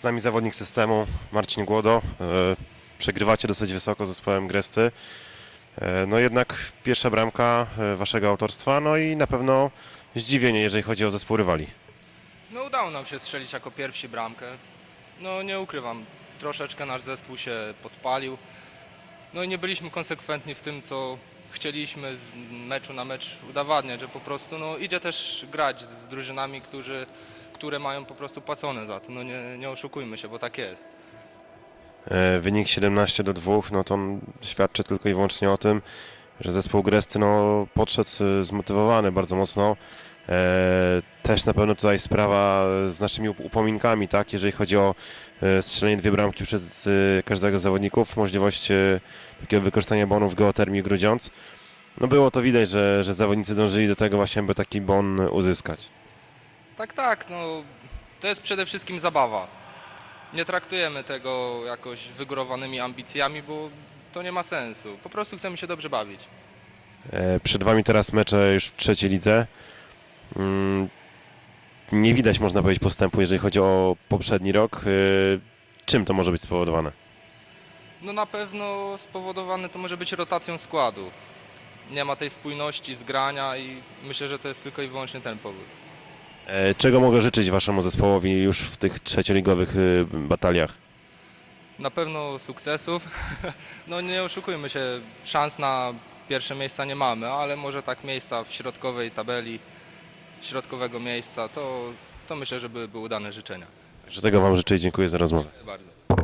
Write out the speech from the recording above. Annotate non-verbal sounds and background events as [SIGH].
Z nami zawodnik systemu Marcin Głodo. E, Przegrywacie dosyć wysoko z zespołem Gresty. E, No jednak pierwsza bramka e, waszego autorstwa, no i na pewno zdziwienie, jeżeli chodzi o zespół rywali. No udało nam się strzelić jako pierwsi bramkę. No nie ukrywam, troszeczkę nasz zespół się podpalił. No i nie byliśmy konsekwentni w tym, co chcieliśmy z meczu na mecz udowadniać, że po prostu no, idzie też grać z drużynami, którzy, które mają po prostu płacone za to. No nie, nie oszukujmy się, bo tak jest. E, Wynik 17 do 2, no to świadczy tylko i wyłącznie o tym, że zespół Gresty no, podszedł e, zmotywowany bardzo mocno. E, Też na pewno tutaj sprawa z naszymi up- upominkami, tak, jeżeli chodzi o strzelenie dwie bramki przez każdego z zawodników, możliwość takiego wykorzystania bonów geotermii Grudziądz. No było to widać, że, że zawodnicy dążyli do tego właśnie, by taki bon uzyskać. Tak, tak, no to jest przede wszystkim zabawa. Nie traktujemy tego jakoś wygórowanymi ambicjami, bo to nie ma sensu. Po prostu chcemy się dobrze bawić. E, Przed Wami teraz mecze już w trzeciej lidze. Mm, Nie widać, można powiedzieć, postępu, jeżeli chodzi o poprzedni rok. E, Czym to może być spowodowane? No na pewno spowodowane to może być rotacją składu. Nie ma tej spójności zgrania i myślę, że to jest tylko i wyłącznie ten powód. E, Czego mogę życzyć Waszemu zespołowi już w tych trzecioligowych e, bataliach? Na pewno sukcesów. [LAUGHS] No nie oszukujmy się, szans na pierwsze miejsca nie mamy, ale może tak miejsca w środkowej tabeli, środkowego miejsca, to, to myślę, że byłyby udane życzenia. Także tego Wam życzę i dziękuję za rozmowę. Dziękuję bardzo.